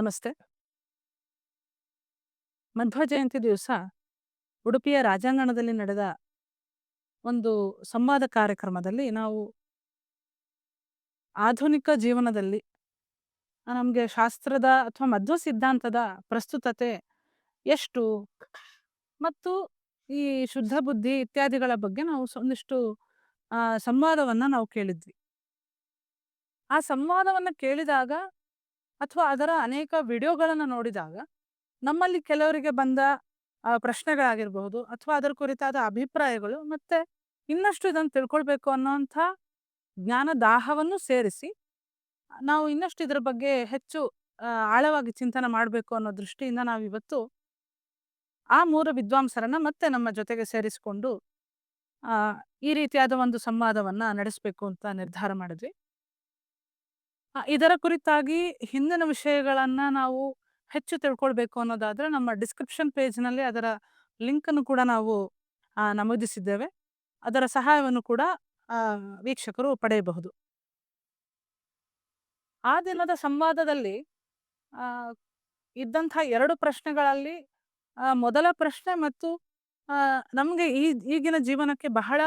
ನಮಸ್ತೆ. ಮಧ್ವ ಜಯಂತಿ ದಿವಸ ಉಡುಪಿಯ ರಾಜಾಂಗಣದಲ್ಲಿ ನಡೆದ ಒಂದು ಸಂವಾದ ಕಾರ್ಯಕ್ರಮದಲ್ಲಿ ನಾವು ಆಧುನಿಕ ಜೀವನದಲ್ಲಿ ನಮಗೆ ಶಾಸ್ತ್ರದ ಅಥವಾ ಮಧ್ವ ಸಿದ್ಧಾಂತದ ಪ್ರಸ್ತುತತೆ ಎಷ್ಟು ಮತ್ತು ಈ ಶುದ್ಧ ಬುದ್ಧಿ ಇತ್ಯಾದಿಗಳ ಬಗ್ಗೆ ನಾವು ಒಂದಿಷ್ಟು ಸಂವಾದವನ್ನ ನಾವು ಕೇಳಿದ್ವಿ ಆ ಸಂವಾದವನ್ನ ಕೇಳಿದಾಗ ಅಥವಾ ಅದರ ಅನೇಕ ವಿಡಿಯೋಗಳನ್ನು ನೋಡಿದಾಗ ನಮ್ಮಲ್ಲಿ ಕೆಲವರಿಗೆ ಬಂದ ಪ್ರಶ್ನೆಗಳಾಗಿರಬಹುದು ಅಥವಾ ಅದರ ಕುರಿತಾದ ಅಭಿಪ್ರಾಯಗಳು ಮತ್ತೆ ಇನ್ನಷ್ಟು ಇದನ್ನು ತಿಳ್ಕೊಳ್ಬೇಕು ಅನ್ನೋಂಥ ಜ್ಞಾನ ದಾಹವನ್ನು ಸೇರಿಸಿ, ನಾವು ಇನ್ನಷ್ಟು ಇದರ ಬಗ್ಗೆ ಹೆಚ್ಚು ಆಳವಾಗಿ ಚಿಂತನೆ ಮಾಡಬೇಕು ಅನ್ನೋ ದೃಷ್ಟಿಯಿಂದ ನಾವು ಇವತ್ತು ಆ ಮೂರು ವಿದ್ವಾಂಸರನ್ನ ಮತ್ತೆ ನಮ್ಮ ಜೊತೆಗೆ ಸೇರಿಸಿಕೊಂಡು ಈ ರೀತಿಯಾದ ಒಂದು ಸಂವಾದವನ್ನ ನಡೆಸಬೇಕು ಅಂತ ನಿರ್ಧಾರ ಮಾಡಿದ್ವಿ. ಇದರ ಕುರಿತಾಗಿ ಹಿಂದಿನ ವಿಷಯಗಳನ್ನ ನಾವು ಹೆಚ್ಚು ತಿಳ್ಕೊಳ್ಬೇಕು ಅನ್ನೋದಾದ್ರೆ ನಮ್ಮ ಡಿಸ್ಕ್ರಿಪ್ಷನ್ ಪೇಜ್ನಲ್ಲಿ ಅದರ ಲಿಂಕ್ ಅನ್ನು ಕೂಡ ನಾವು ನಮೂದಿಸಿದ್ದೇವೆ. ಅದರ ಸಹಾಯವನ್ನು ಕೂಡ ವೀಕ್ಷಕರು ಪಡೆಯಬಹುದು. ಆ ದಿನದ ಸಂವಾದದಲ್ಲಿ ಆ, ಇದ್ದಂಥ ಎರಡು ಪ್ರಶ್ನೆಗಳಲ್ಲಿ ಮೊದಲ ಪ್ರಶ್ನೆ ಮತ್ತು ನಮ್ಗೆ ಈ ಈಗಿನ ಜೀವನಕ್ಕೆ ಬಹಳ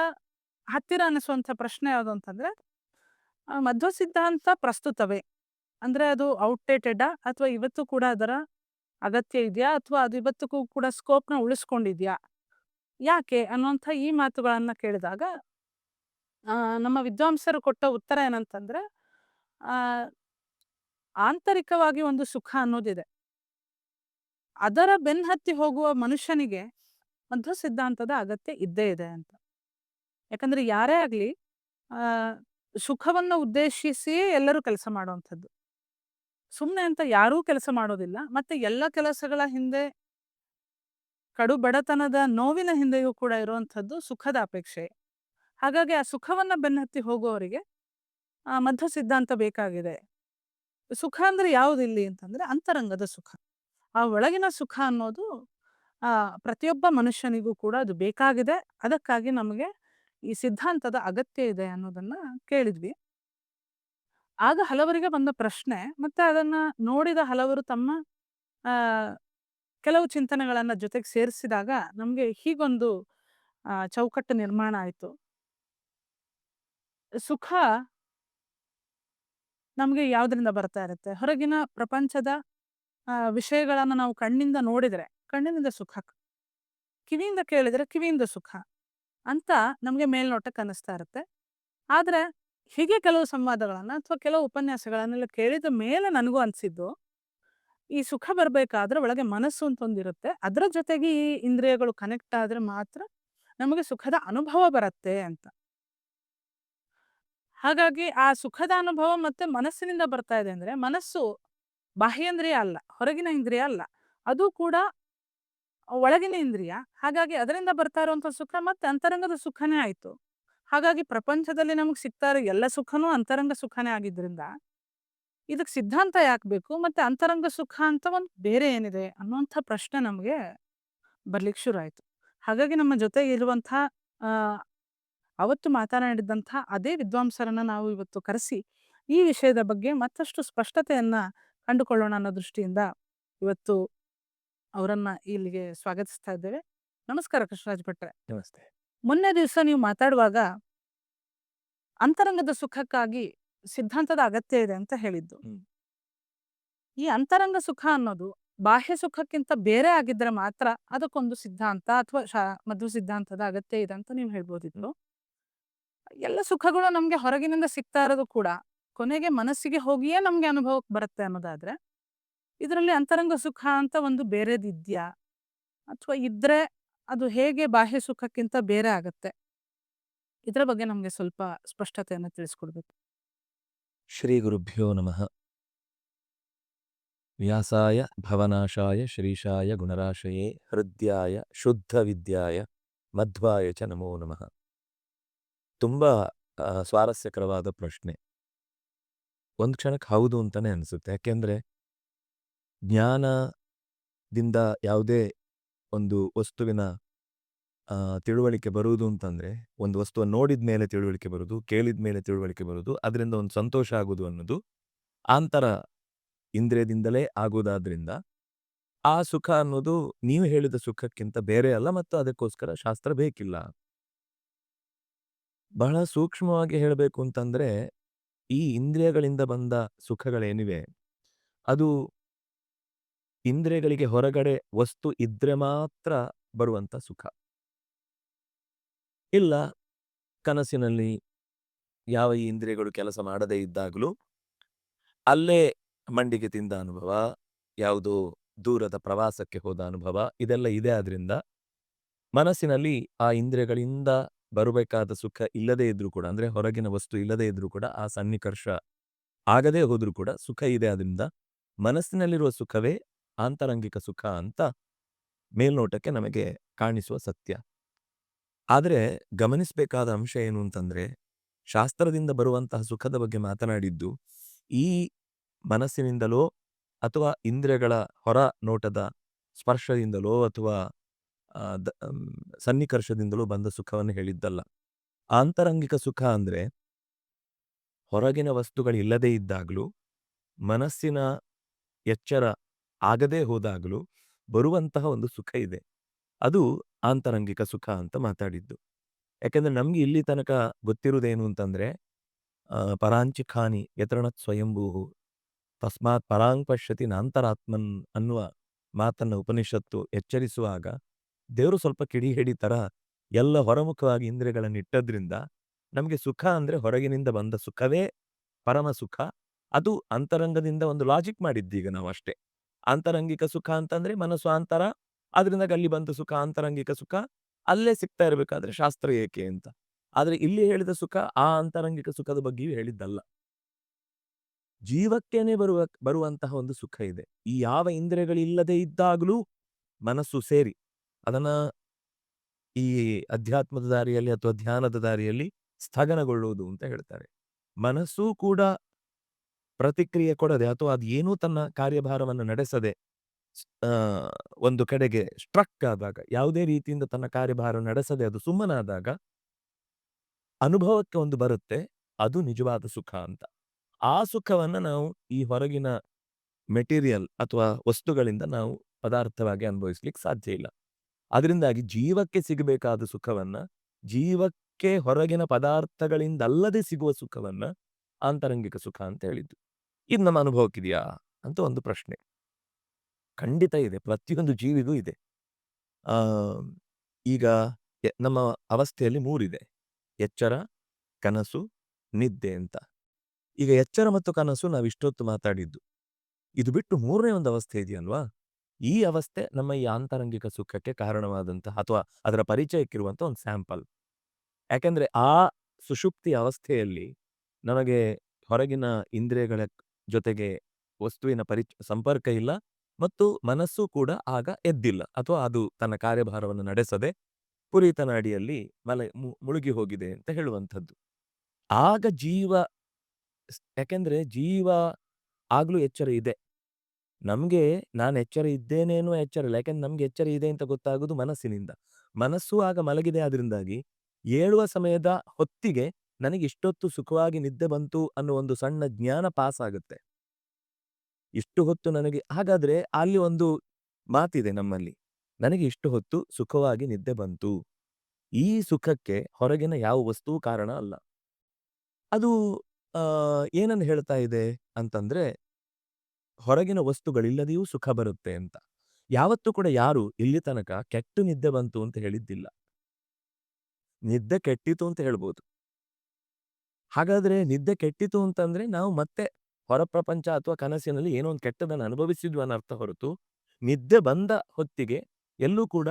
ಹತ್ತಿರ ಅನಿಸುವಂಥ ಪ್ರಶ್ನೆ ಯಾವುದು ಅಂತಂದ್ರೆ ಮಧ್ವ ಸಿದ್ಧಾಂತ ಪ್ರಸ್ತುತವೇ. ಅಂದ್ರೆ ಅದು ಔಟ್ಡೇಟೆಡ್ ಅಥವಾ ಇವತ್ತು ಕೂಡ ಅದರ ಅಗತ್ಯ ಇದೆಯಾ? ಅಥವಾ ಅದು ಇವತ್ತಿಗೂ ಕೂಡ ಸ್ಕೋಪ್ನ ಉಳಿಸ್ಕೊಂಡಿದ್ಯಾ? ಯಾಕೆ ಅನ್ನುವಂಥ ಈ ಮಾತುಗಳನ್ನ ಕೇಳಿದಾಗ ನಮ್ಮ ವಿದ್ವಾಂಸರು ಕೊಟ್ಟ ಉತ್ತರ ಏನಂತಂದ್ರೆ ಆಂತರಿಕವಾಗಿ ಒಂದು ಸುಖ ಅನ್ನೋದಿದೆ. ಅದರ ಬೆನ್ನತ್ತಿ ಹೋಗುವ ಮನುಷ್ಯನಿಗೆ ಮಧ್ವ ಸಿದ್ಧಾಂತದ ಅಗತ್ಯ ಇದ್ದೇ ಇದೆ ಅಂತ. ಯಾಕಂದ್ರೆ ಯಾರೇ ಆಗ್ಲಿ, ಆ ಸುಖವನ್ನ ಉದ್ದೇಶಿಸಿಯೇ ಎಲ್ಲರೂ ಕೆಲಸ ಮಾಡುವಂಥದ್ದು ಸುಮ್ಮನೆ ಅಂತ ಯಾರೂ ಕೆಲಸ ಮಾಡೋದಿಲ್ಲ, ಮತ್ತೆ ಎಲ್ಲ ಕೆಲಸಗಳ ಹಿಂದೆ ಕಡು ಬಡತನದ ನೋವಿನ ಹಿಂದೆಯೂ ಕೂಡ ಇರುವಂಥದ್ದು ಸುಖದ ಅಪೇಕ್ಷೆ. ಹಾಗಾಗಿ ಆ ಸುಖವನ್ನ ಬೆನ್ನತ್ತಿ ಹೋಗುವವರಿಗೆ ಆ ಮಧ್ಯ ಸಿದ್ಧಾಂತ ಬೇಕಾಗಿದೆ. ಸುಖ ಅಂದ್ರೆ ಯಾವುದಿಲ್ಲಿ ಅಂತಂದ್ರೆ ಅಂತರಂಗದ ಸುಖ. ಆ ಒಳಗಿನ ಸುಖ ಅನ್ನೋದು ಆ ಪ್ರತಿಯೊಬ್ಬ ಮನುಷ್ಯನಿಗೂ ಕೂಡ ಅದು ಬೇಕಾಗಿದೆ. ಅದಕ್ಕಾಗಿ ನಮಗೆ ಈ ಸಿದ್ಧಾಂತದ ಅಗತ್ಯ ಇದೆ ಅನ್ನೋದನ್ನ ಕೇಳಿದ್ವಿ. ಆಗ ಹಲವರಿಗೆ ಬಂದ ಪ್ರಶ್ನೆ, ಮತ್ತೆ ಅದನ್ನ ನೋಡಿದ ಹಲವರು ತಮ್ಮ ಕೆಲವು ಚಿಂತನೆಗಳನ್ನ ಜೊತೆಗೆ ಸೇರಿಸಿದಾಗ ನಮ್ಗೆ ಹೀಗೊಂದು ಚೌಕಟ್ಟು ನಿರ್ಮಾಣ ಆಯ್ತು. ಸುಖ ನಮ್ಗೆ ಯಾವ್ದ್ರಿಂದ ಬರ್ತಾ ಇರುತ್ತೆ? ಹೊರಗಿನ ಪ್ರಪಂಚದ ವಿಷಯಗಳನ್ನ ನಾವು ಕಣ್ಣಿಂದ ನೋಡಿದ್ರೆ, ಕಣ್ಣಿನಿಂದ ಸುಖ. ಕಿವಿಯಿಂದ ಕೇಳಿದ್ರೆ ಕಿವಿಯಿಂದ ಸುಖ. ಅಂತ ನಮಗೆ ಮೇಲ್ನೋಟಕ್ಕೆ ಅನ್ನಿಸ್ತಾ ಇರುತ್ತೆ. ಆದರೆ ಹೀಗೆ ಕೆಲವು ಸಂವಾದಗಳನ್ನು ಅಥವಾ ಕೆಲವು ಉಪನ್ಯಾಸಗಳನ್ನೆಲ್ಲ ಕೇಳಿದ ಮೇಲೆ ನನಗೂ ಅನ್ಸಿದ್ದು, ಈ ಸುಖ ಬರಬೇಕಾದ್ರೆ ಒಳಗೆ ಮನಸ್ಸು ಅಂತ ಅದರ ಜೊತೆಗೆ ಈ ಇಂದ್ರಿಯಗಳು ಕನೆಕ್ಟ್ ಆದ್ರೆ ಮಾತ್ರ ನಮಗೆ ಸುಖದ ಅನುಭವ ಬರುತ್ತೆ ಅಂತ. ಹಾಗಾಗಿ ಆ ಸುಖದ ಅನುಭವ ಮತ್ತೆ ಮನಸ್ಸಿನಿಂದ ಬರ್ತಾ ಇದೆ ಅಂದ್ರೆ ಮನಸ್ಸು ಬಾಹ್ಯೇಂದ್ರಿಯ ಅಲ್ಲ, ಹೊರಗಿನ ಇಂದ್ರಿಯ ಅಲ್ಲ. ಅದು ಕೂಡ ಒಳಗಿನ ಇಂದ್ರಿಯ. ಹಾಗಾಗಿ ಅದರಿಂದ ಬರ್ತಾ ಇರುವಂತ ಸುಖ ಮತ್ತೆ ಅಂತರಂಗದ ಸುಖನೇ ಆಯ್ತು. ಹಾಗಾಗಿ ಪ್ರಪಂಚದಲ್ಲಿ ನಮಗೆ ಸಿಗ್ತಾ ಇರೋ ಎಲ್ಲ ಸುಖನೂ ಅಂತರಂಗ ಸುಖನೇ ಆಗಿದ್ರಿಂದ ಇದಕ್ ಸಿದ್ಧಾಂತ ಯಾಕೆ ಬೇಕು ಮತ್ತೆ ಅಂತರಂಗ ಸುಖ ಅಂತ ಒಂದು ಬೇರೆ ಏನಿದೆ ಅನ್ನುವಂಥ ಪ್ರಶ್ನೆ ನಮಗೆ ಬರ್ಲಿಕ್ಕೆ ಶುರು ಆಯ್ತು ಹಾಗಾಗಿ ನಮ್ಮ ಜೊತೆಗೆ ಇರುವಂಥ ಅವತ್ತು ಮಾತನಾಡಿದಂಥ ಅದೇ ವಿದ್ವಾಂಸರನ್ನ ನಾವು ಇವತ್ತು ಕರೆಸಿ ಈ ವಿಷಯದ ಬಗ್ಗೆ ಮತ್ತಷ್ಟು ಸ್ಪಷ್ಟತೆಯನ್ನ ಕಂಡುಕೊಳ್ಳೋಣ ಅನ್ನೋ ದೃಷ್ಟಿಯಿಂದ ಇವತ್ತು ಅವರನ್ನ ಇಲ್ಲಿಗೆ ಸ್ವಾಗತಿಸ್ತಾ ಇದ್ದೇವೆ. ನಮಸ್ಕಾರ ಕೃಷ್ಣರಾಜ್ ಭಟ್ರೆ ನಮಸ್ತೆ. ಮೊನ್ನೆ ದಿವಸ ನೀವು ಮಾತಾಡುವಾಗ ಅಂತರಂಗದ ಸುಖಕ್ಕಾಗಿ ಸಿದ್ಧಾಂತದ ಅಗತ್ಯ ಇದೆ ಅಂತ ಹೇಳಿದ್ದು. ಈ ಅಂತರಂಗ ಸುಖ ಅನ್ನೋದು ಬಾಹ್ಯ ಸುಖಕ್ಕಿಂತ ಬೇರೆ ಆಗಿದ್ರೆ ಮಾತ್ರ ಅದಕ್ಕೊಂದು ಸಿದ್ಧಾಂತ ಅಥವಾ ಮಧ್ವ ಸಿದ್ಧಾಂತದ ಅಗತ್ಯ ಇದೆ ಅಂತ ನೀವು ಹೇಳ್ಬೋದಿತ್ತು. ಎಲ್ಲ ಸುಖಗಳು ನಮ್ಗೆ ಹೊರಗಿನಿಂದ ಸಿಗ್ತಾ ಇರೋದು ಕೂಡ ಕೊನೆಗೆ ಮನಸ್ಸಿಗೆ ಹೋಗಿಯೇ ನಮ್ಗೆ ಅನುಭವಕ್ಕೆ ಬರುತ್ತೆ ಅನ್ನೋದಾದ್ರೆ ಇದರಲ್ಲಿ ಅಂತರಂಗ ಸುಖ ಅಂತ ಒಂದು ಬೇರೆದಿದ್ಯಾ? ಅಥವಾ ಇದ್ರೆ ಅದು ಹೇಗೆ ಬಾಹ್ಯ ಸುಖಕ್ಕಿಂತ ಬೇರೆ ಆಗತ್ತೆ? ಇದರ ಬಗ್ಗೆ ನಮಗೆ ಸ್ವಲ್ಪ ಸ್ಪಷ್ಟತೆಯನ್ನು ತಿಳಿಸ್ಕೊಡ್ಬೇಕು. ಶ್ರೀ ಗುರುಭ್ಯೋ ನಮಃ. ವ್ಯಾಸಾಯ ಭವನಾಶಾಯ ಶ್ರೀಶಾಯ ಗುಣರಾಶಯೇ ಹೃದ್ಯಾಯ ಶುದ್ಧ ವಿದ್ಯಾಯ ಮಧ್ವಾಯ ಚ ನಮೋ ನಮಃ. ತುಂಬ ಸ್ವಾರಸ್ಯಕರವಾದ ಪ್ರಶ್ನೆ. ಒಂದು ಕ್ಷಣಕ್ಕೆ ಹೌದು ಅಂತಲೇ ಅನಿಸುತ್ತೆ. ಯಾಕೆಂದ್ರೆ ಜ್ಞಾನದಿಂದ ಯಾವುದೇ ಒಂದು ವಸ್ತುವಿನ ತಿಳುವಳಿಕೆ ಬರುವುದು ಅಂತಂದ್ರೆ, ಒಂದು ವಸ್ತುವನ್ನು ನೋಡಿದ ಮೇಲೆ ತಿಳುವಳಿಕೆ ಬರುವುದು, ಕೇಳಿದ ಮೇಲೆ ತಿಳುವಳಿಕೆ ಬರುವುದು, ಅದರಿಂದ ಒಂದು ಸಂತೋಷ ಆಗುವುದು ಅನ್ನೋದು ಆಂತರ ಇಂದ್ರಿಯದಿಂದಲೇ ಆಗುವುದಾದ್ರಿಂದ, ಆ ಸುಖ ಅನ್ನೋದು ನೀವು ಹೇಳಿದ ಸುಖಕ್ಕಿಂತ ಬೇರೆ ಅಲ್ಲ ಮತ್ತು ಅದಕ್ಕೋಸ್ಕರ ಶಾಸ್ತ್ರ ಬೇಕಿಲ್ಲ. ಬಹಳ ಸೂಕ್ಷ್ಮವಾಗಿ ಹೇಳಬೇಕು ಅಂತಂದ್ರೆ, ಈ ಇಂದ್ರಿಯಗಳಿಂದ ಬಂದ ಸುಖಗಳೇನಿವೆ, ಅದು ಇಂದ್ರಿಯಗಳಿಗೆ ಹೊರಗಡೆ ವಸ್ತು ಇದ್ರೆ ಮಾತ್ರ ಬರುವಂತ ಸುಖ. ಇಲ್ಲ, ಕನಸಿನಲ್ಲಿ ಯಾವ ಈ ಇಂದ್ರಿಯಗಳು ಕೆಲಸ ಮಾಡದೇ ಇದ್ದಾಗಲೂ ಅಲ್ಲೇ ಮಂಡಿಗೆ ತಿಂದ ಅನುಭವ, ಯಾವುದೋ ದೂರದ ಪ್ರವಾಸಕ್ಕೆ ಹೋದ ಅನುಭವ, ಇದೆಲ್ಲ ಇದೆ ಆದ್ರಿಂದ ಮನಸ್ಸಿನಲ್ಲಿ ಆ ಇಂದ್ರಿಯಗಳಿಂದ ಬರಬೇಕಾದ ಸುಖ ಇಲ್ಲದೇ ಇದ್ರೂ ಕೂಡ, ಅಂದ್ರೆ ಹೊರಗಿನ ವಸ್ತು ಇಲ್ಲದೇ ಇದ್ರೂ ಕೂಡ, ಆ ಸನ್ನಿಕರ್ಷ ಆಗದೇ ಹೋದ್ರೂ ಕೂಡ ಸುಖ ಇದೆ ಆದ್ರಿಂದ ಮನಸ್ಸಿನಲ್ಲಿರುವ ಸುಖವೇ ಆಂತರಂಗಿಕ ಸುಖ ಅಂತ ಮೇಲ್ನೋಟಕ್ಕೆ ನಮಗೆ ಕಾಣಿಸುವ ಸತ್ಯ. ಆದರೆ ಗಮನಿಸಬೇಕಾದ ಅಂಶ ಏನು ಅಂತಂದ್ರೆ, ಶಾಸ್ತ್ರದಿಂದ ಬರುವಂತಹ ಸುಖದ ಬಗ್ಗೆ ಮಾತನಾಡಿದ್ದು, ಈ ಮನಸ್ಸಿನಿಂದಲೋ ಅಥವಾ ಇಂದ್ರಿಯಗಳ ಹೊರ ನೋಟದ ಸ್ಪರ್ಶದಿಂದಲೋ ಅಥವಾ ಸನ್ನಿಕರ್ಷದಿಂದಲೋ ಬಂದ ಸುಖವನ್ನು ಹೇಳಿದ್ದಲ್ಲ. ಆಂತರಂಗಿಕ ಸುಖ ಅಂದ್ರೆ, ಹೊರಗಿನ ವಸ್ತುಗಳಿಲ್ಲದೇ ಇದ್ದಾಗಲೂ ಮನಸ್ಸಿನ ಎಚ್ಚರ ಆಗದೇ ಹೋದಾಗಲೂ ಬರುವಂತಹ ಒಂದು ಸುಖ ಇದೆ. ಅದು ಆಂತರಂಗಿಕ ಸುಖ ಅಂತ ಮಾತಾಡಿದ್ದು. ಯಾಕೆಂದ್ರೆ ನಮ್ಗೆ ಇಲ್ಲಿ ತನಕ ಗೊತ್ತಿರುವುದೇನು ಅಂತಂದ್ರೆ ಪರಾಂಚಿಖಾನಿ ಪರಾಂಚಿ ಖಾನಿ ಯತರಣತ್ ಸ್ವಯಂಭೂ ತಸ್ಮಾತ್ ಪರಾಂಗ್ ಪಶ್ಯತಿ ನಾಂತರಾತ್ಮನ್ ಅನ್ನುವ ಮಾತನ್ನ ಉಪನಿಷತ್ತು ಎಚ್ಚರಿಸುವಾಗ ದೇವರು ಸ್ವಲ್ಪ ಕಿಡಿ ಹಿಡಿ ತರ ಎಲ್ಲ ಹೊರಮುಖವಾಗಿ ಇಂದ್ರಿಯಗಳನ್ನು ಇಟ್ಟದ್ರಿಂದ ನಮಗೆ ಸುಖ ಅಂದ್ರೆ ಹೊರಗಿನಿಂದ ಬಂದ ಸುಖವೇ ಪರಮ ಸುಖ. ಅದು ಅಂತರಂಗದಿಂದ ಒಂದು ಲಾಜಿಕ್ ಮಾಡಿದ್ದೀಗ ನಾವು ಅಷ್ಟೇ ಆಂತರಂಗಿಕ ಸುಖ ಅಂತಂದ್ರೆ ಮನಸ್ಸು ಅದರಿಂದ ಅಲ್ಲಿ ಬಂದ ಸುಖ ಆಂತರಂಗಿಕ ಸುಖ, ಅಲ್ಲೇ ಸಿಗ್ತಾ ಇರಬೇಕಾದ್ರೆ ಶಾಸ್ತ್ರ ಏಕೆ ಅಂತ. ಆದ್ರೆ ಇಲ್ಲಿ ಹೇಳಿದ ಸುಖ ಆ ಆಂತರಂಗಿಕ ಸುಖದ ಬಗ್ಗೆಯೂ ಹೇಳಿದ್ದಲ್ಲ. ಜೀವಕ್ಕೇನೆ ಬರುವ, ಬರುವಂತಹ ಒಂದು ಸುಖ ಇದೆ. ಈ ಯಾವ ಇಂದ್ರಿಯಗಳಿಲ್ಲದೆ ಇದ್ದಾಗಲೂ ಮನಸ್ಸು ಸೇರಿ, ಅದನ್ನ ಈ ಅಧ್ಯಾತ್ಮದ ದಾರಿಯಲ್ಲಿ ಅಥವಾ ಧ್ಯಾನದ ದಾರಿಯಲ್ಲಿ ಸ್ಥಗನಗೊಳ್ಳುವುದು ಅಂತ ಹೇಳ್ತಾರೆ. ಮನಸ್ಸು ಕೂಡ ಪ್ರತಿಕ್ರಿಯೆ ಕೊಡದೆ ಅಥವಾ ಅದು ಏನೂ ತನ್ನ ಕಾರ್ಯಭಾರವನ್ನು ನಡೆಸದೆ ಒಂದು ಕಡೆಗೆ ಸ್ಟ್ರಕ್ ಆದಾಗ, ಯಾವುದೇ ರೀತಿಯಿಂದ ತನ್ನ ಕಾರ್ಯಭಾರ ನಡೆಸದೆ ಅದು ಸುಮ್ಮನಾದಾಗ ಅನುಭವಕ್ಕೆ ಒಂದು ಬರುತ್ತೆ, ಅದು ನಿಜವಾದ ಸುಖ ಅಂತ. ಆ ಸುಖವನ್ನ ನಾವು ಈ ಹೊರಗಿನ ಮೆಟೀರಿಯಲ್ ಅಥವಾ ವಸ್ತುಗಳಿಂದ ನಾವು ಪದಾರ್ಥವಾಗಿ ಅನುಭವಿಸ್ಲಿಕ್ಕೆ ಸಾಧ್ಯ ಇಲ್ಲ. ಅದರಿಂದಾಗಿ ಜೀವಕ್ಕೆ ಸಿಗಬೇಕಾದ ಸುಖವನ್ನ, ಜೀವಕ್ಕೆ ಹೊರಗಿನ ಪದಾರ್ಥಗಳಿಂದಲ್ಲದೆ ಸಿಗುವ ಸುಖವನ್ನ ಆಂತರಂಗಿಕ ಸುಖ ಅಂತ ಹೇಳಿದ್ದು. ಇದು ನಮ್ಮ ಅನುಭವಕ್ಕಿದೆಯಾ ಅಂತ ಒಂದು ಪ್ರಶ್ನೆ. ಖಂಡಿತ ಇದೆ. ಪ್ರತಿಯೊಂದು ಜೀವಿಗೂ ಇದೆ. ಈಗ ನಮ್ಮ ಅವಸ್ಥೆಯಲ್ಲಿ ಮೂರಿದೆ. ಎಚ್ಚರ, ಕನಸು, ನಿದ್ದೆ ಅಂತ. ಈಗ ಎಚ್ಚರ ಮತ್ತು ಕನಸು ನಾವು ಇಷ್ಟೊತ್ತು ಮಾತಾಡಿದ್ದು. ಇದು ಬಿಟ್ಟು ಮೂರನೇ ಒಂದು ಅವಸ್ಥೆ ಇದೆಯಲ್ವಾ? ಈ ಅವಸ್ಥೆ ನಮ್ಮ ಈ ಆಂತರಂಗಿಕ ಸುಖಕ್ಕೆ ಕಾರಣವಾದಂತಹ ಅಥವಾ ಅದರ ಪರಿಚಯಕ್ಕಿರುವಂತ ಒಂದು ಸ್ಯಾಂಪಲ್. ಯಾಕೆಂದ್ರೆ ಆ ಸುಷುಪ್ತಿ ಅವಸ್ಥೆಯಲ್ಲಿ ನಮಗೆ ಹೊರಗಿನ ಇಂದ್ರಿಯಗಳ ಜೊತೆಗೆ ವಸ್ತುವಿನ ಪರಿ ಸಂಪರ್ಕ ಇಲ್ಲ ಮತ್ತು ಮನಸ್ಸು ಕೂಡ ಆಗ ಎದ್ದಿಲ್ಲ ಅಥವಾ ಅದು ತನ್ನ ಕಾರ್ಯಭಾರವನ್ನು ನಡೆಸದೆ ಪುರಿತನ ಅಡಿಯಲ್ಲಿ ಮಲೆ ಮುಳುಗಿ ಹೋಗಿದೆ ಅಂತ ಹೇಳುವಂಥದ್ದು. ಆಗ ಜೀವ ಯಾಕೆಂದ್ರೆ ಜೀವ ಆಗ್ಲೂ ಎಚ್ಚರ ಇದೆ. ನಮ್ಗೆ ನಾನು ಎಚ್ಚರ ಇದ್ದೇನೆ ಅನ್ನುವ ಎಚ್ಚರ ಇಲ್ಲ. ಯಾಕೆಂದ್ರೆ ನಮ್ಗೆ ಎಚ್ಚರ ಇದೆ ಅಂತ ಗೊತ್ತಾಗೋದು ಮನಸ್ಸಿನಿಂದ. ಮನಸ್ಸು ಆಗ ಮಲಗಿದೆ ಆದ್ರಿಂದಾಗಿ, ಏಳುವ ಸಮಯದ ಹೊತ್ತಿಗೆ ನನಗೆ ಇಷ್ಟೊತ್ತು ಸುಖವಾಗಿ ನಿದ್ದೆ ಬಂತು ಅನ್ನೋ ಒಂದು ಸಣ್ಣ ಜ್ಞಾನ ಪಾಸ್ ಆಗುತ್ತೆ. ಇಷ್ಟು ಹೊತ್ತು ನನಗೆ, ಹಾಗಾದ್ರೆ ಅಲ್ಲಿ ಒಂದು ಮಾತಿದೆ ನಮ್ಮಲ್ಲಿ. ನನಗೆ ಇಷ್ಟು ಹೊತ್ತು ಸುಖವಾಗಿ ನಿದ್ದೆ ಬಂತು. ಈ ಸುಖಕ್ಕೆ ಹೊರಗಿನ ಯಾವ ವಸ್ತು ಕಾರಣ ಅಲ್ಲ. ಅದು ಏನನ್ನು ಹೇಳ್ತಾ ಇದೆ ಅಂತಂದ್ರೆ, ಹೊರಗಿನ ವಸ್ತುಗಳಿಲ್ಲದೆಯೂ ಸುಖ ಬರುತ್ತೆ ಅಂತ. ಯಾವತ್ತೂ ಕೂಡ ಯಾರು ಇಲ್ಲಿ ತನಕ ಕೆಟ್ಟು ನಿದ್ದೆ ಬಂತು ಅಂತ ಹೇಳಿದ್ದಿಲ್ಲ. ನಿದ್ದೆ ಕೆಟ್ಟಿತು ಅಂತ ಹೇಳ್ಬೋದು. ಹಾಗಾದ್ರೆ ನಿದ್ದೆ ಕೆಟ್ಟಿತು ಅಂತಂದ್ರೆ ನಾವು ಮತ್ತೆ ಹೊರ ಪ್ರಪಂಚ ಅಥವಾ ಕನಸಿನಲ್ಲಿ ಏನೋ ಒಂದು ಕೆಟ್ಟದನ್ನು ಅನುಭವಿಸಿದ್ವಿ ಅನ್ನೋ ಅರ್ಥ ಹೊರತು ನಿದ್ದೆ ಬಂದ ಹೊತ್ತಿಗೆ ಎಲ್ಲೂ ಕೂಡ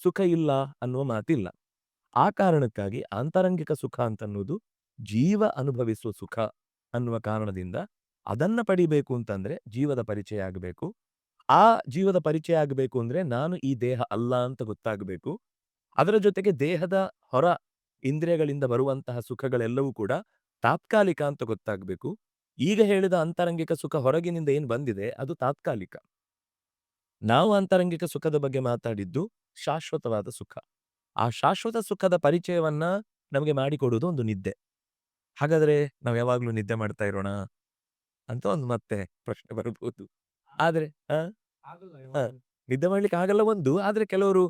ಸುಖ ಇಲ್ಲ ಅನ್ನುವ ಮಾತಿಲ್ಲ. ಆ ಕಾರಣಕ್ಕಾಗಿ ಆಂತರಂಗಿಕ ಸುಖ ಅಂತನ್ನುವುದು ಜೀವ ಅನುಭವಿಸುವ ಸುಖ ಅನ್ನುವ ಕಾರಣದಿಂದ ಅದನ್ನ ಪಡಿಬೇಕು ಅಂತಂದ್ರೆ ಜೀವದ ಪರಿಚಯ ಆಗಬೇಕು. ಆ ಜೀವದ ಪರಿಚಯ ಆಗಬೇಕು ಅಂದ್ರೆ ನಾನು ಈ ದೇಹ ಅಲ್ಲ ಅಂತ ಗೊತ್ತಾಗಬೇಕು. ಅದರ ಜೊತೆಗೆ ದೇಹದ ಹೊರ ಇಂದ್ರಿಯಗಳಿಂದ ಬರುವಂತಹ ಸುಖಗಳೆಲ್ಲವೂ ಕೂಡ ತಾತ್ಕಾಲಿಕ ಅಂತ ಗೊತ್ತಾಗಬೇಕು. ಈಗ ಹೇಳಿದ ಅಂತರಂಗಿಕ ಸುಖ ಹೊರಗಿನಿಂದ ಏನು ಬಂದಿದೆ ಅದು ತಾತ್ಕಾಲಿಕ. ನಾವು ಅಂತರಂಗಿಕ ಸುಖದ ಬಗ್ಗೆ ಮಾತಾಡಿದ್ದು ಶಾಶ್ವತವಾದ ಸುಖ. ಆ ಶಾಶ್ವತ ಸುಖದ ಪರಿಚಯವನ್ನ ನಮಗೆ ಮಾಡಿಕೊಡುವುದು ಒಂದು ನಿದ್ದೆ. ಹಾಗಾದ್ರೆ ನಾವು ಯಾವಾಗ್ಲೂ ನಿದ್ದೆ ಮಾಡ್ತಾ ಇರೋಣ? ಅಂತ ಒಂದು ಮತ್ತೆ ಪ್ರಶ್ನೆ ಬರಬಹುದು. ಆದ್ರೆ ನಿದ್ದೆ ಮಾಡ್ಲಿಕ್ಕೆ ಆಗಲ್ಲ ಒಂದು, ಆದ್ರೆ ಕೆಲವರು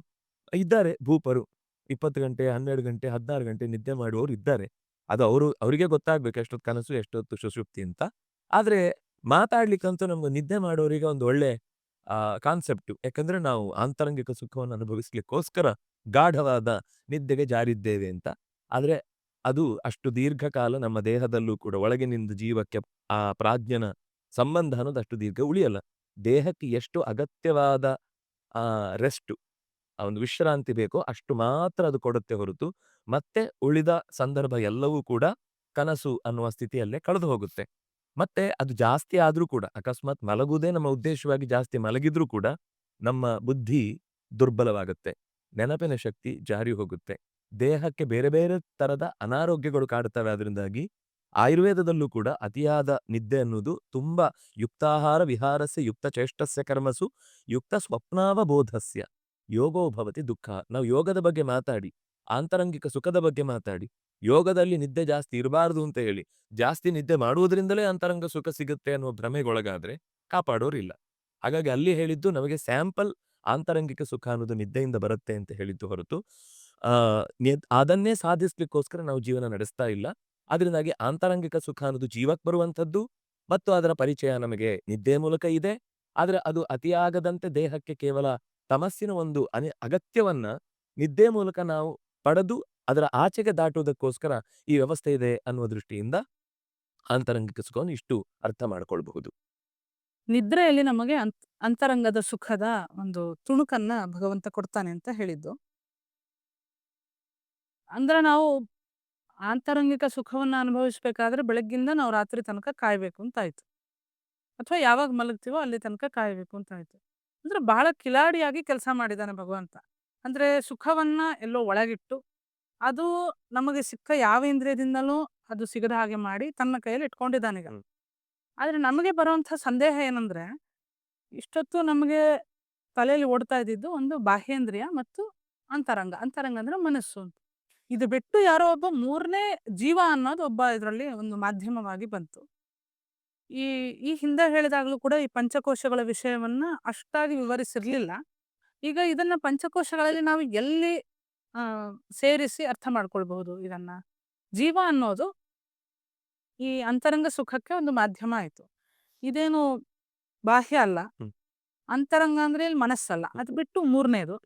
ಇದ್ದಾರೆ ಭೂಪರು. 20 ಗಂಟೆ, 12 ಗಂಟೆ, 16 ಗಂಟೆ ನಿದ್ದೆ ಮಾಡುವವರು ಇದ್ದಾರೆ. ಅದು ಅವರು ಅವರಿಗೆ ಗೊತ್ತಾಗ್ಬೇಕು ಎಷ್ಟೊತ್ತು ಕನಸು, ಎಷ್ಟೊತ್ತು ಸುಷುಪ್ತಿ ಅಂತ. ಆದ್ರೆ ಮಾತಾಡ್ಲಿಕ್ಕಂತೂ ನಮ್ಗೆ ನಿದ್ದೆ ಮಾಡೋರಿಗೆ ಒಂದು ಒಳ್ಳೆ ಆ ಕಾನ್ಸೆಪ್ಟು. ಯಾಕಂದ್ರೆ ನಾವು ಆಂತರಂಗಿಕ ಸುಖವನ್ನು ಅನುಭವಿಸ್ಲಿಕ್ಕೋಸ್ಕರ ಗಾಢವಾದ ನಿದ್ದೆಗೆ ಜಾರಿದ್ದೇವೆ ಅಂತ. ಆದ್ರೆ ಅದು ಅಷ್ಟು ದೀರ್ಘಕಾಲ ನಮ್ಮ ದೇಹದಲ್ಲೂ ಕೂಡ ಒಳಗಿನಿಂದ ಜೀವಕ್ಕೆ ಆ ಪ್ರಾಜ್ಞನ ಸಂಬಂಧ ಅನ್ನೋದು ಅಷ್ಟು ದೀರ್ಘ ಉಳಿಯಲ್ಲ. ದೇಹಕ್ಕೆ ಎಷ್ಟು ಅಗತ್ಯವಾದ ಆ ರೆಸ್ಟು, ಆ ಒಂದು ವಿಶ್ರಾಂತಿ ಬೇಕೋ ಅಷ್ಟು ಮಾತ್ರ ಅದು ಕೊಡುತ್ತೆ ಹೊರತು, ಮತ್ತೆ ಉಳಿದ ಸಂದರ್ಭ ಎಲ್ಲವೂ ಕೂಡ ಕನಸು ಅನ್ನುವ ಸ್ಥಿತಿಯಲ್ಲೇ ಕಳೆದು ಹೋಗುತ್ತೆ. ಮತ್ತೆ ಅದು ಜಾಸ್ತಿ ಆದರೂ ಕೂಡ ಅಕಸ್ಮಾತ್ ಮಲಗುವುದೇ ನಮ್ಮ ಉದ್ದೇಶವಾಗಿ ಜಾಸ್ತಿ ಮಲಗಿದ್ರೂ ಕೂಡ ನಮ್ಮ ಬುದ್ಧಿ ದುರ್ಬಲವಾಗುತ್ತೆ. ನೆನಪಿನ ಶಕ್ತಿ ಜಾರಿ ಹೋಗುತ್ತೆ. ದೇಹಕ್ಕೆ ಬೇರೆ ಬೇರೆ ತರದ ಅನಾರೋಗ್ಯಗಳು ಕಾಡುತ್ತವೆ ಅದರಿಂದಾಗಿ ಆಯುರ್ವೇದದಲ್ಲೂ ಕೂಡ ಅತಿಯಾದ ನಿದ್ದೆ ಅನ್ನೋದು ತುಂಬಾ ಯುಕ್ತಾಹಾರ ವಿಹಾರಸ್ಯ ಯುಕ್ತ ಚೇಷ್ಟಸ್ಯ ಕರ್ಮಸು ಯುಕ್ತ ಸ್ವಪ್ನಾವಬೋಧಸ್ಯ ಯೋಗೋ ಭವತಿ ದುಃಖ. ನಾವು ಯೋಗದ ಬಗ್ಗೆ ಮಾತಾಡಿ, ಆಂತರಂಗಿಕ ಸುಖದ ಬಗ್ಗೆ ಮಾತಾಡಿ, ಯೋಗದಲ್ಲಿ ನಿದ್ದೆ ಜಾಸ್ತಿ ಇರಬಾರದು ಅಂತ ಹೇಳಿ, ಜಾಸ್ತಿ ನಿದ್ದೆ ಮಾಡುವುದರಿಂದಲೇ ಅಂತರಂಗ ಸುಖ ಸಿಗುತ್ತೆ ಅನ್ನುವ ಭ್ರಮೆಗೊಳಗಾದ್ರೆ ಕಾಪಾಡೋರಿಲ್ಲ. ಹಾಗಾಗಿ ಅಲ್ಲಿ ಹೇಳಿದ್ದು ನಮಗೆ ಸ್ಯಾಂಪಲ್ ಆಂತರಂಗಿಕ ಸುಖ ಅನ್ನೋದು ನಿದ್ದೆಯಿಂದ ಬರುತ್ತೆ ಅಂತ ಹೇಳಿದ್ದು ಹೊರತು, ಆ ಅದನ್ನೇ ಸಾಧಿಸ್ಲಿಕ್ಕೋಸ್ಕರ ನಾವು ಜೀವನ ನಡೆಸ್ತಾ ಇಲ್ಲ. ಅದರಿಂದಾಗಿ ಆಂತರಂಗಿಕ ಸುಖ ಅನ್ನೋದು ಜೀವಕ್ಕೆ ಬರುವಂಥದ್ದು ಮತ್ತು ಅದರ ಪರಿಚಯ ನಮಗೆ ನಿದ್ದೆ ಮೂಲಕ ಇದೆ. ಆದರೆ ಅದು ಅತಿಯಾಗದಂತೆ ದೇಹಕ್ಕೆ ಕೇವಲ ತಮಸ್ಸಿನ ಒಂದು ಅನಿ ಅಗತ್ಯವನ್ನ ನಿದ್ದೆ ಮೂಲಕ ನಾವು ಪಡೆದು ಅದರ ಆಚೆಗೆ ದಾಟುವುದಕ್ಕೋಸ್ಕರ ಈ ವ್ಯವಸ್ಥೆ ಇದೆ ಅನ್ನುವ ದೃಷ್ಟಿಯಿಂದ ಅಂತರಂಗಿಕ ಸುಖವನ್ನು ಇಷ್ಟು ಅರ್ಥ ಮಾಡಿಕೊಳ್ಬಹುದು ನಿದ್ರೆಯಲ್ಲಿ ನಮಗೆ ಅಂತ್, ಅಂತರಂಗದ ಸುಖದ ಒಂದು ತುಣುಕನ್ನ ಭಗವಂತ ಕೊಡ್ತಾನೆ ಅಂತ ಹೇಳಿದ್ದು. ಅಂದ್ರೆ ನಾವು ಆಂತರಂಗಿಕ ಸುಖವನ್ನ ಅನುಭವಿಸ್ಬೇಕಾದ್ರೆ ಬೆಳಗ್ಗಿಂದ ನಾವು ರಾತ್ರಿ ತನಕ ಕಾಯ್ಬೇಕು ಅಂತಾಯ್ತು. ಅಥವಾ ಯಾವಾಗ ಮಲಗ್ತೀವೋ ಅಲ್ಲಿ ತನಕ ಕಾಯ್ಬೇಕು ಅಂತಾಯ್ತು. ಅಂದ್ರೆ ಬಹಳ ಕಿಲಾಡಿಯಾಗಿ ಕೆಲಸ ಮಾಡಿದ್ದಾನೆ ಭಗವಂತ. ಅಂದ್ರೆ ಸುಖವನ್ನ ಎಲ್ಲೋ ಒಳಗಿಟ್ಟು, ಅದು ನಮಗೆ ಸಿಕ್ಕ ಯಾವ ಇಂದ್ರಿಯದಿಂದಲೂ ಅದು ಸಿಗದ ಹಾಗೆ ಮಾಡಿ ತನ್ನ ಕೈಯಲ್ಲಿ ಇಟ್ಕೊಂಡಿದ್ದಾನೀಗ. ಆದ್ರೆ ನಮಗೆ ಬರುವಂತಹ ಸಂದೇಹ ಏನಂದ್ರೆ, ಇಷ್ಟೊತ್ತು ನಮಗೆ ತಲೆಯಲ್ಲಿ ಓಡ್ತಾ ಇದ್ದಿದ್ದು ಒಂದು ಬಾಹ್ಯೇಂದ್ರಿಯ ಮತ್ತು ಅಂತರಂಗ. ಅಂತರಂಗ ಅಂದ್ರೆ ಮನಸ್ಸು ಅಂತ. ಇದು ಬಿಟ್ಟು ಯಾರೋ ಒಬ್ಬ ಮೂರನೇ ಜೀವ ಅನ್ನೋದು ಒಬ್ಬ ಇದರಲ್ಲಿ ಒಂದು ಮಾಧ್ಯಮವಾಗಿ ಬಂತು. ಈ ಈ ಹಿಂದೆ ಹೇಳಿದಾಗಲೂ ಕೂಡ ಈ ಪಂಚಕೋಶಗಳ ವಿಷಯವನ್ನ ಅಷ್ಟಾಗಿ ವಿವರಿಸಿರ್ಲಿಲ್ಲ. ಈಗ ಇದನ್ನ ಪಂಚಕೋಶಗಳಲ್ಲಿ ನಾವು ಎಲ್ಲಿ ಆ ಸೇರಿಸಿ ಅರ್ಥ ಮಾಡ್ಕೊಳ್ಬಹುದು ಇದನ್ನ? ಜೀವ ಅನ್ನೋದು ಈ ಅಂತರಂಗ ಸುಖಕ್ಕೆ ಒಂದು ಮಾಧ್ಯಮ ಆಯ್ತು. ಇದೇನು ಬಾಹ್ಯ ಅಲ್ಲ. ಅಂತರಂಗ ಅಂದ್ರೆ ಇಲ್ಲಿ ಮನಸ್ಸಲ್ಲ. ಅದು ಬಿಟ್ಟು ಮೂರನೇದು.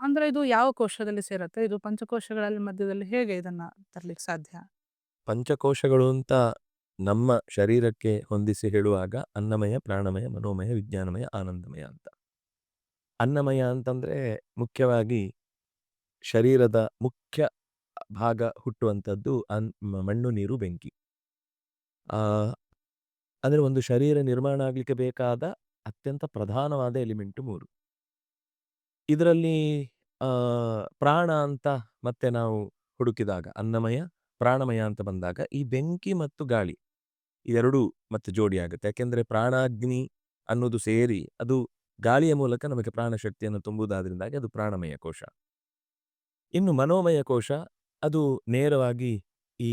ಅಂದ್ರೆ ಇದು ಯಾವ ಕೋಶದಲ್ಲಿ ಸೇರುತ್ತೆ ಇದು ಪಂಚಕೋಶಗಳಲ್ಲಿ ಮಧ್ಯದಲ್ಲಿ ಹೇಗೆ ಇದನ್ನ ತರ್ಲಿಕ್ಕೆ ಸಾಧ್ಯ? ಪಂಚಕೋಶಗಳು ಅಂತ ನಮ್ಮ ಶರೀರಕ್ಕೆ ಹೊಂದಿಸಿ ಹೇಳುವಾಗ ಅನ್ನಮಯ, ಪ್ರಾಣಮಯ, ಮನೋಮಯ, ವಿಜ್ಞಾನಮಯ, ಆನಂದಮಯ ಅಂತ. ಅನ್ನಮಯ ಅಂತಂದ್ರೆ ಮುಖ್ಯವಾಗಿ ಶರೀರದ ಮುಖ್ಯ ಭಾಗ ಹುಟ್ಟುವಂಥದ್ದು ಅನ್ ಮಣ್ಣು, ನೀರು, ಬೆಂಕಿ. ಅಂದರೆ ಒಂದು ಶರೀರ ನಿರ್ಮಾಣ ಆಗಲಿಕ್ಕೆ ಬೇಕಾದ ಅತ್ಯಂತ ಪ್ರಧಾನವಾದ ಎಲಿಮೆಂಟು ಮೂರು ಇದರಲ್ಲಿ ಪ್ರಾಣ ಅಂತ ಮತ್ತೆ ನಾವು ಹುಡುಕಿದಾಗ ಅನ್ನಮಯ, ಪ್ರಾಣಮಯ ಅಂತ ಬಂದಾಗ ಈ ಬೆಂಕಿ ಮತ್ತು ಗಾಳಿ ಇವೆರಡೂ ಮತ್ತೆ ಜೋಡಿಯಾಗುತ್ತೆ. ಯಾಕೆಂದ್ರೆ ಪ್ರಾಣಾಗ್ನಿ ಅನ್ನೋದು ಸೇರಿ ಅದು ಗಾಳಿಯ ಮೂಲಕ ನಮಗೆ ಪ್ರಾಣಶಕ್ತಿಯನ್ನು ತುಂಬುವುದಾದ್ರಿಂದಾಗಿ ಅದು ಪ್ರಾಣಮಯ ಕೋಶ. ಇನ್ನು ಮನೋಮಯ ಕೋಶ ಅದು ನೇರವಾಗಿ ಈ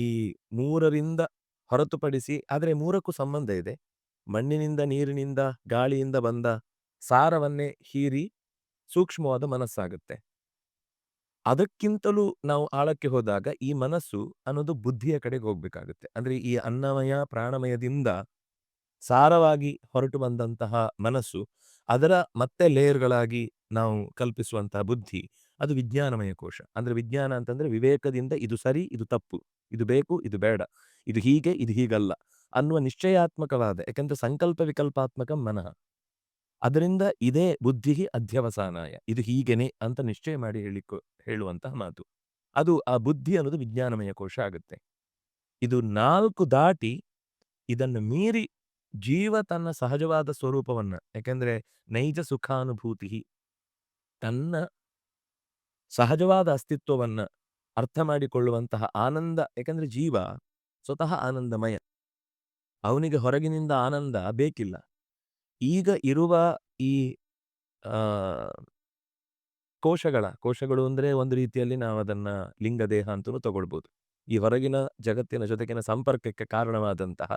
ಮೂರರಿಂದ ಹೊರತುಪಡಿಸಿ ಆದ್ರೆ ಮೂರಕ್ಕೂ ಸಂಬಂಧ ಇದೆ. ಮಣ್ಣಿನಿಂದ, ನೀರಿನಿಂದ, ಗಾಳಿಯಿಂದ ಬಂದ ಸಾರವನ್ನೇ ಹೀರಿ ಸೂಕ್ಷ್ಮವಾದ ಮನಸ್ಸಾಗುತ್ತೆ. ಅದಕ್ಕಿಂತಲೂ ನಾವು ಆಳಕ್ಕೆ ಹೋದಾಗ ಈ ಮನಸ್ಸು ಅನ್ನೋದು ಬುದ್ಧಿಯ ಕಡೆಗೆ ಹೋಗ್ಬೇಕಾಗುತ್ತೆ. ಅಂದ್ರೆ ಈ ಅನ್ನಮಯ, ಪ್ರಾಣಮಯದಿಂದ ಸಾರವಾಗಿ ಹೊರಟು ಬಂದಂತಹ ಮನಸ್ಸು, ಅದರ ಮತ್ತೆ ಲೇಯರ್‌ಗಳಾಗಿ ನಾವು ಕಲ್ಪಿಸುವಂತಹ ಬುದ್ಧಿ, ಅದು ವಿಜ್ಞಾನಮಯ ಕೋಶ. ಅಂದ್ರೆ ವಿಜ್ಞಾನ ಅಂತಂದ್ರೆ ವಿವೇಕದಿಂದ ಇದು ಸರಿ, ಇದು ತಪ್ಪು, ಇದು ಬೇಕು, ಇದು ಬೇಡ, ಇದು ಹೀಗೆ, ಇದು ಹೀಗಲ್ಲ ಅನ್ನುವ ನಿಶ್ಚಯಾತ್ಮಕವಾದ ಯಾಕಂದ್ರೆ ಸಂಕಲ್ಪ ವಿಕಲ್ಪಾತ್ಮಕ ಮನಃ. ಅದರಿಂದ ಇದೇ ಬುದ್ಧಿಗೆ ಅಧ್ಯವಸಾನಾಯ. ಇದು ಹೀಗೇನೆ ಅಂತ ನಿಶ್ಚಯ ಮಾಡಿ ಹೇಳಿಕೊ, ಹೇಳುವಂತಹ ಮಾತು. ಅದು ಆ ಬುದ್ಧಿ ಅನ್ನೋದು ವಿಜ್ಞಾನಮಯ ಕೋಶ ಆಗುತ್ತೆ. ಇದು ನಾಲ್ಕು ದಾಟಿ ಇದನ್ನು ಮೀರಿ ಜೀವ ತನ್ನ ಸಹಜವಾದ ಸ್ವರೂಪವನ್ನ, ಯಾಕೆಂದ್ರೆ ನೈಜ ಸುಖಾನುಭೂತಿ ತನ್ನ ಸಹಜವಾದ ಅಸ್ತಿತ್ವವನ್ನ ಅರ್ಥ ಮಾಡಿಕೊಳ್ಳುವಂತಹ ಆನಂದ, ಯಾಕಂದ್ರೆ ಜೀವ ಸ್ವತಃ ಆನಂದಮಯ. ಅವನಿಗೆ ಹೊರಗಿನಿಂದ ಆನಂದ ಬೇಕಿಲ್ಲ. ಈಗ ಇರುವ ಈ ಆ ಕೋಶಗಳ ಕೋಶಗಳು ಅಂದ್ರೆ ಒಂದು ರೀತಿಯಲ್ಲಿ ನಾವು ಅದನ್ನ ಲಿಂಗ ದೇಹ ಅಂತಲೂ ತಗೊಳ್ಬೋದು. ಈ ಹೊರಗಿನ ಜಗತ್ತಿನ ಜೊತೆಗಿನ ಸಂಪರ್ಕಕ್ಕೆ ಕಾರಣವಾದಂತಹ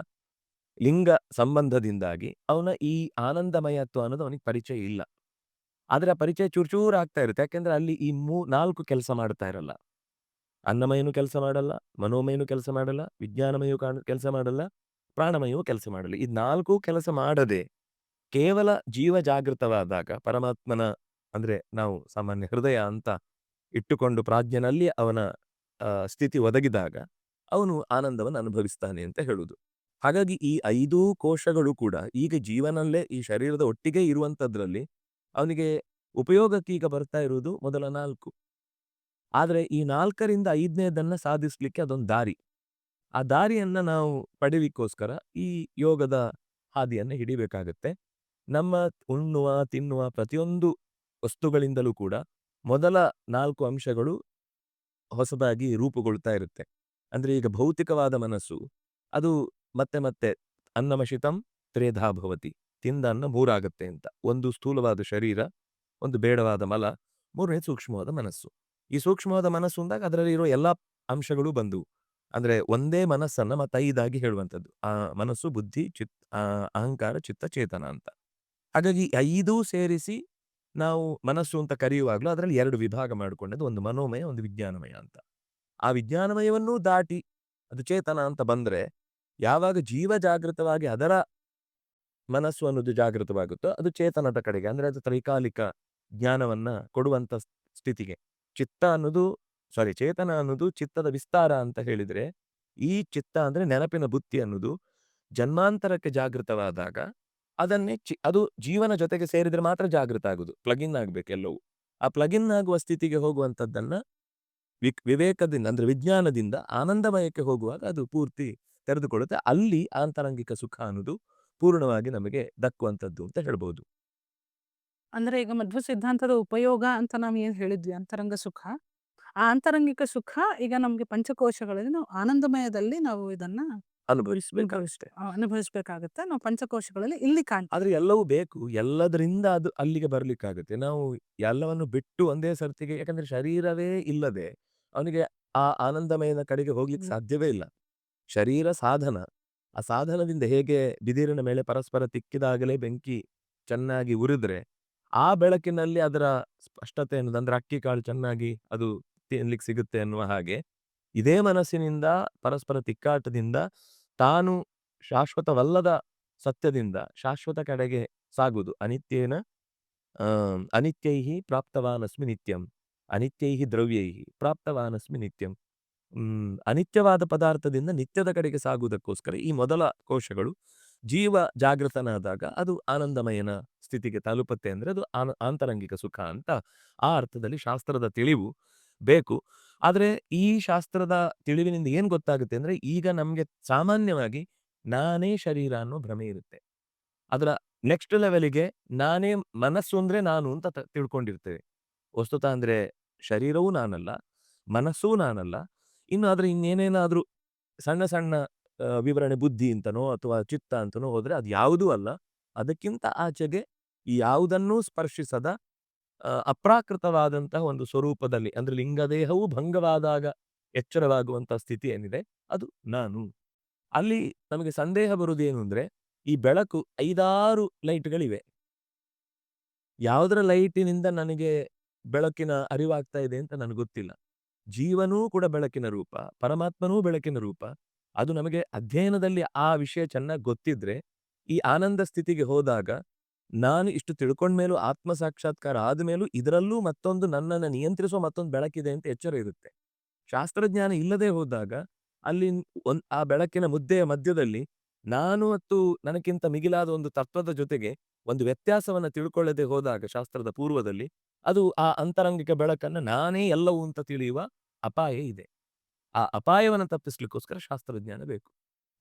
ಲಿಂಗ ಸಂಬಂಧದಿಂದಾಗಿ ಅವನ ಈ ಆನಂದಮಯತ್ವ ಅನ್ನೋದು ಅವನಿಗೆ ಪರಿಚಯ ಇಲ್ಲ. ಆದರೆ ಆ ಪರಿಚಯ ಚೂರು ಆಗ್ತಾ ಇರುತ್ತೆ. ಯಾಕೆಂದ್ರೆ ಅಲ್ಲಿ ಈ ಮೂ ನಾಲ್ಕು ಕೆಲಸ ಮಾಡ್ತಾ ಇರಲ್ಲ. ಅನ್ನಮಯನು ಕೆಲಸ ಮಾಡಲ್ಲ, ಮನೋಮಯನು ಕೆಲಸ ಮಾಡಲ್ಲ, ವಿಜ್ಞಾನಮಯೂ ಕೆಲಸ ಮಾಡಲ್ಲ, ಪ್ರಾಣಮಯವೂ ಕೆಲಸ ಮಾಡಲ್ಲ. ಈ ನಾಲ್ಕು ಕೆಲಸ ಮಾಡದೆ ಕೇವಲ ಜೀವ ಜಾಗೃತವಾದಾಗ ಪರಮಾತ್ಮನ ಅಂದ್ರೆ ನಾವು ಸಾಮಾನ್ಯ ಹೃದಯ ಅಂತ ಇಟ್ಟುಕೊಂಡು ಪ್ರಾಜ್ಞನಲ್ಲಿ ಅವನ ಸ್ಥಿತಿ ಒದಗಿದಾಗ ಅವನು ಆನಂದವನ್ನು ಅನುಭವಿಸ್ತಾನೆ ಅಂತ ಹೇಳುವುದು. ಹಾಗಾಗಿ ಈ ಐದೂ ಕೋಶಗಳು ಕೂಡ ಈಗ ಜೀವನಲ್ಲೇ ಈ ಶರೀರದ ಒಟ್ಟಿಗೆ ಇರುವಂಥದ್ರಲ್ಲಿ ಅವನಿಗೆ ಉಪಯೋಗಕ್ಕೆ ಈಗ ಬರ್ತಾ ಇರುವುದು ಮೊದಲ ನಾಲ್ಕು ಆದರೆ ಈ 4ರಿಂದ 5ನೇದನ್ನ ಸಾಧಿಸ್ಲಿಕ್ಕೆ ಅದೊಂದು ದಾರಿ. ಆ ದಾರಿಯನ್ನ ನಾವು ಪಡೆಯಲಿಕ್ಕೋಸ್ಕರ ಈ ಯೋಗದ ಹಾದಿಯನ್ನು ಹಿಡಿಬೇಕಾಗತ್ತೆ. ನಮ್ಮ ಉಣ್ಣುವ, ತಿನ್ನುವ ಪ್ರತಿಯೊಂದು ವಸ್ತುಗಳಿಂದಲೂ ಕೂಡ ಮೊದಲ ನಾಲ್ಕು ಅಂಶಗಳು ಹೊಸದಾಗಿ ರೂಪುಗೊಳ್ತಾ ಇರುತ್ತೆ. ಅಂದ್ರೆ ಈಗ ಭೌತಿಕವಾದ ಮನಸ್ಸು ಅದು ಮತ್ತೆ ಮತ್ತೆ ಅನ್ನಮಶಿತಂ ತ್ರೇಧಾಭವತಿ ತಿಂದ ಅನ್ನ ಮೂರಾಗತ್ತೆ ಅಂತ. ಒಂದು ಸ್ಥೂಲವಾದ ಶರೀರ, ಒಂದು ಬೇಡವಾದ ಮಲ, ಮೂರನೇ ಸೂಕ್ಷ್ಮವಾದ ಮನಸ್ಸು. ಈ ಸೂಕ್ಷ್ಮವಾದ ಮನಸ್ಸು ಅಂದಾಗ ಅದರಲ್ಲಿರೋ ಎಲ್ಲಾ ಅಂಶಗಳು ಬಂದು ಅಂದ್ರೆ ಒಂದೇ ಮನಸ್ಸನ್ನ ಮತ್ತೆ 5 ಆಗಿ ಹೇಳುವಂತದ್ದು. ಆ ಮನಸ್ಸು, ಬುದ್ಧಿ, ಚಿತ್ ಅಹಂಕಾರ, ಚಿತ್ತ, ಚೇತನ ಅಂತ. ಹಾಗಾಗಿ ಐದೂ ಸೇರಿಸಿ ನಾವು ಮನಸ್ಸು ಅಂತ ಕರೆಯುವಾಗಲೂ ಅದರಲ್ಲಿ ಎರಡು ವಿಭಾಗ ಮಾಡಿಕೊಂಡದ್ದು. ಒಂದು ಮನೋಮಯ, ಒಂದು ವಿಜ್ಞಾನಮಯ ಅಂತ. ಆ ವಿಜ್ಞಾನಮಯವನ್ನೂ ದಾಟಿ ಅದು ಚೇತನ ಅಂತ ಬಂದ್ರೆ ಯಾವಾಗ ಜೀವ ಜಾಗೃತವಾಗಿ ಅದರ ಮನಸ್ಸು ಅನ್ನೋದು ಜಾಗೃತವಾಗುತ್ತೋ ಅದು ಚೇತನದ ಕಡೆಗೆ ಅಂದ್ರೆ ಅದು ತ್ರೈಕಾಲಿಕ ಜ್ಞಾನವನ್ನ ಕೊಡುವಂಥ ಸ್ಥಿತಿಗೆ. ಚಿತ್ತ ಅನ್ನೋದು ಸಾರಿ ಚೇತನ ಅನ್ನೋದು ಚಿತ್ತದ ವಿಸ್ತಾರ ಅಂತ ಹೇಳಿದ್ರೆ ಈ ಚಿತ್ತ ಅಂದ್ರೆ ನೆನಪಿನ ಬುತ್ತಿ ಅನ್ನೋದು ಜನ್ಮಾಂತರಕ್ಕೆ ಜಾಗೃತವಾದಾಗ ಅದನ್ನೇ ಚಿ, ಅದು ಜೀವನ ಜೊತೆಗೆ ಸೇರಿದ್ರೆ ಮಾತ್ರ ಜಾಗೃತ ಆಗುದು. ಪ್ಲಗಿನ್ ಆಗ್ಬೇಕು ಎಲ್ಲವೂ. ಆ ಪ್ಲಗಿನ್ ಆಗುವ ಸ್ಥಿತಿಗೆ ಹೋಗುವಂತದ್ದನ್ನ ವಿಕ್, ವಿವೇಕದಿಂದ ಅಂದ್ರೆ ವಿಜ್ಞಾನದಿಂದ ಆನಂದಮಯಕ್ಕೆ ಹೋಗುವಾಗ ಅದು ಪೂರ್ತಿ ತೆರೆದುಕೊಳ್ಳುತ್ತೆ. ಅಲ್ಲಿ ಆಂತರಂಗಿಕ ಸುಖ ಅನ್ನೋದು ಪೂರ್ಣವಾಗಿ ನಮಗೆ ದಕ್ಕುವಂತದ್ದು ಅಂತ ಹೇಳ್ಬೋದು ಅಂದ್ರೆ ಈಗ ಮಧ್ವ ಸಿದ್ಧಾಂತದ ಉಪಯೋಗ ಅಂತ ನಾವು ಏನು ಹೇಳಿದ್ವಿ, ಅಂತರಂಗ ಸುಖ. ಆ ಅಂತರಂಗಿಕ ಸುಖ ಈಗ ನಮಗೆ ಪಂಚಕೋಶಗಳಲ್ಲಿ ನಾವು ಆನಂದಮಯದಲ್ಲಿ ನಾವು ಇದನ್ನ ಅನುಭವಿಸ್ಬೇಕಷ್ಟೆ. ಆ, ಅನುಭವಿಸ್ಬೇಕಾಗತ್ತೆ. ನಾವು ಪಂಚಕೋಶಗಳಲ್ಲಿ ಇಲ್ಲಿ ಕಾಣ್ ಆದ್ರೆ ಎಲ್ಲವೂ ಬೇಕು. ಎಲ್ಲದರಿಂದ ಅದು ಅಲ್ಲಿಗೆ ಬರ್ಲಿಕ್ಕಾಗುತ್ತೆ. ನಾವು ಎಲ್ಲವನ್ನು ಬಿಟ್ಟು ಒಂದೇ ಸರ್ತಿಗೆ ಯಾಕಂದ್ರೆ ಶರೀರವೇ ಇಲ್ಲದೆ ಅವನಿಗೆ ಆ ಆನಂದಮಯನ ಕಡೆಗೆ ಹೋಗ್ಲಿಕ್ಕೆ ಸಾಧ್ಯವೇ ಇಲ್ಲ. ಶರೀರ ಸಾಧನ. ಆ ಸಾಧನದಿಂದ ಹೇಗೆ ಬಿದಿರಿನ ಮೇಲೆ ಪರಸ್ಪರ ತಿಕ್ಕಿದಾಗಲೇ ಬೆಂಕಿ ಚೆನ್ನಾಗಿ ಉರಿದ್ರೆ, ಆ ಬೆಳಕಿನಲ್ಲಿ ಅದರ ಸ್ಪಷ್ಟತೆ ಅನ್ನೋದು ಅಂದ್ರೆ ಅಕ್ಕಿ ಕಾಳು ಚೆನ್ನಾಗಿ ಅದು ತಿನ್ಲಿಕ್ಕೆ ಸಿಗುತ್ತೆ ಅನ್ನುವ ಹಾಗೆ, ಇದೇ ಮನಸ್ಸಿನಿಂದ, ಪರಸ್ಪರ ತಿಕ್ಕಾಟದಿಂದ, ತಾನು ಶಾಶ್ವತವಲ್ಲದ ಸತ್ಯದಿಂದ ಶಾಶ್ವತ ಕಡೆಗೆ ಸಾಗುವುದು. ಅನಿತ್ಯೇನ ಅನಿತ್ಯೈ ಪ್ರಾಪ್ತವಾನಸ್ಮಿ ನಿತ್ಯಂ. ಅನಿತ್ಯೈ ದ್ರವ್ಯೈ ಪ್ರಾಪ್ತವಾನಸ್ಮಿ ನಿತ್ಯಂ. ಅನಿತ್ಯವಾದ ಪದಾರ್ಥದಿಂದ ನಿತ್ಯದ ಕಡೆಗೆ ಸಾಗುವುದಕ್ಕೋಸ್ಕರ ಈ ಮೊದಲ ಕೋಶಗಳು ಜೀವ ಜಾಗೃತನಾದಾಗ ಅದು ಆನಂದಮಯನ ಸ್ಥಿತಿಗೆ ತಲುಪುತ್ತೆ ಅಂದ್ರೆ ಅದು ಆನ್, ಆಂತರಂಗಿಕ ಸುಖ ಅಂತ ಆ ಅರ್ಥದಲ್ಲಿ ಶಾಸ್ತ್ರದ ತಿಳಿವು ಬೇಕು. ಆದ್ರೆ ಈ ಶಾಸ್ತ್ರದ ತಿಳಿವಿನಿಂದ ಏನ್ ಗೊತ್ತಾಗುತ್ತೆ ಅಂದ್ರೆ ಈಗ ನಮ್ಗೆ ಸಾಮಾನ್ಯವಾಗಿ ನಾನೇ ಶರೀರ ಅನ್ನೋ ಭ್ರಮೆ ಇರುತ್ತೆ. ಅದರ ನೆಕ್ಸ್ಟ್ ಲೆವೆಲ್‌ಗೆ ನಾನೇ ಮನಸ್ಸು ಅಂದ್ರೆ ನಾನು ಅಂತ ತಿಳ್ಕೊಂಡಿರ್ತೇವೆ. ವಸ್ತುತ ಅಂದ್ರೆ ಶರೀರವೂ ನಾನಲ್ಲ, ಮನಸ್ಸೂ ನಾನಲ್ಲ. ಇನ್ನು ಆದ್ರೆ ಇನ್ನೇನೇನಾದ್ರೂ ಸಣ್ಣ ಸಣ್ಣ ವಿವರಣೆ ಬುದ್ಧಿ ಅಂತನೋ ಅಥವಾ ಚಿತ್ತ ಅಂತನೋ ಹೋದ್ರೆ ಅದು ಯಾವುದೂ ಅಲ್ಲ. ಅದಕ್ಕಿಂತ ಆಚೆಗೆ ಯಾವುದನ್ನೂ ಸ್ಪರ್ಶಿಸದ ಅಪ್ರಾಕೃತವಾದಂತಹ ಒಂದು ಸ್ವರೂಪದಲ್ಲಿ ಅಂದ್ರೆ ಲಿಂಗದೇಹವು ಭಂಗವಾದಾಗ ಎಚ್ಚರವಾಗುವಂತಹ ಸ್ಥಿತಿ ಏನಿದೆ ಅದು ನಾನು. ಅಲ್ಲಿ ನಮಗೆ ಸಂದೇಹ ಬರುವುದೇನು ಅಂದ್ರೆ ಈ ಬೆಳಕು 5, 6 ಲೈಟ್‌ಗಳಿವೆ. ಯಾವುದರ ಲೈಟಿನಿಂದ ನನಗೆ ಬೆಳಕಿನ ಅರಿವಾಗ್ತಾ ಇದೆ ಅಂತ ನನಗೆ ಗೊತ್ತಿಲ್ಲ. ಜೀವನೂ ಕೂಡ ಬೆಳಕಿನ ರೂಪ, ಪರಮಾತ್ಮನೂ ಬೆಳಕಿನ ರೂಪ. ಅದು ನಮಗೆ ಅಧ್ಯಯನದಲ್ಲಿ ಆ ವಿಷಯ ಚೆನ್ನಾಗಿ ಗೊತ್ತಿದ್ರೆ, ಈ ಆನಂದ ಸ್ಥಿತಿಗೆ ಹೋದಾಗ ನಾನು ಇಷ್ಟು ತಿಳ್ಕೊಂಡ್ಮೇಲೂ ಆತ್ಮ ಸಾಕ್ಷಾತ್ಕಾರ ಆದ್ಮೇಲೂ ಇದರಲ್ಲೂ ಮತ್ತೊಂದು ನನ್ನನ್ನು ನಿಯಂತ್ರಿಸುವ ಮತ್ತೊಂದು ಬೆಳಕಿದೆ ಅಂತ ಎಚ್ಚರ ಇರುತ್ತೆ. ಶಾಸ್ತ್ರಜ್ಞಾನ ಇಲ್ಲದೆ ಹೋದಾಗ ಅಲ್ಲಿ ಆ ಬೆಳಕಿನ ಮುದ್ದೆಯ ಮಧ್ಯದಲ್ಲಿ ನಾನು ಮತ್ತು ನನಗಿಂತ ಮಿಗಿಲಾದ ಒಂದು ತತ್ವದ ಜೊತೆಗೆ ಒಂದು ವ್ಯತ್ಯಾಸವನ್ನ ತಿಳ್ಕೊಳ್ಳದೆ ಹೋದಾಗ ಶಾಸ್ತ್ರದ ಪೂರ್ವದಲ್ಲಿ ಅದು ಆ ಅಂತರಂಗಿಕ ಬೆಳಕನ್ನ ನಾನೇ ಎಲ್ಲವೂ ಅಂತ ತಿಳಿಯುವ ಅಪಾಯ ಇದೆ. ಆ ಅಪಾಯವನ್ನ ತಪ್ಪಿಸ್ಲಿಕ್ಕೋಸ್ಕರ ಶಾಸ್ತ್ರಜ್ಞಾನ ಬೇಕು.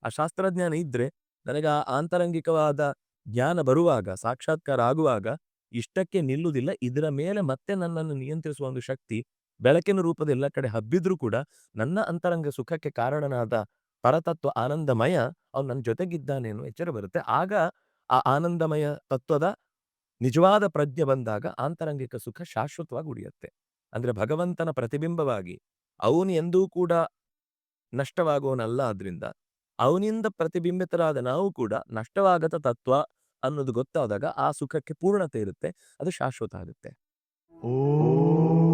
ಆ ಶಾಸ್ತ್ರಜ್ಞಾನ ಇದ್ರೆ ನನಗೆ ಆ ಆಂತರಂಗಿಕವಾದ ಜ್ಞಾನ ಬರುವಾಗ, ಸಾಕ್ಷಾತ್ಕಾರ ಆಗುವಾಗ ಇಷ್ಟಕ್ಕೆ ನಿಲ್ಲುವುದಿಲ್ಲ. ಇದರ ಮೇಲೆ ಮತ್ತೆ ನನ್ನನ್ನು ನಿಯಂತ್ರಿಸುವ ಒಂದು ಶಕ್ತಿ ಬೆಳಕಿನ ರೂಪದ ಎಲ್ಲ ಕಡೆ ಹಬ್ಬಿದ್ರೂ ಕೂಡ ನನ್ನ ಅಂತರಂಗ ಸುಖಕ್ಕೆ ಕಾರಣನಾದ ಪರತತ್ವ ಆನಂದಮಯ ಅವನು ನನ್ನ ಜೊತೆಗಿದ್ದಾನೆ ಅನ್ನುವ ಎಚ್ಚರ ಬರುತ್ತೆ. ಆಗ ಆ ಆನಂದಮಯ ತತ್ವದ ನಿಜವಾದ ಪ್ರಜ್ಞೆ ಬಂದಾಗ ಆಂತರಂಗಿಕ ಸುಖ ಶಾಶ್ವತವಾಗಿ ಉಳಿಯುತ್ತೆ. ಅಂದ್ರೆ ಭಗವಂತನ ಪ್ರತಿಬಿಂಬವಾಗಿ ಅವನು ಎಂದೂ ಕೂಡ ನಷ್ಟವಾಗುವವನಲ್ಲ ಆದ್ರಿಂದ ಅವನಿಂದ ಪ್ರತಿಬಿಂಬಿತರಾದ ನಾವು ಕೂಡ ನಷ್ಟವಾಗದ ತತ್ವ ಅನ್ನೋದು ಗೊತ್ತಾದಾಗ ಆ ಸುಖಕ್ಕೆ ಪೂರ್ಣತೆ ಇರುತ್ತೆ, ಅದು ಶಾಶ್ವತ ಆಗುತ್ತೆ. ಓಂ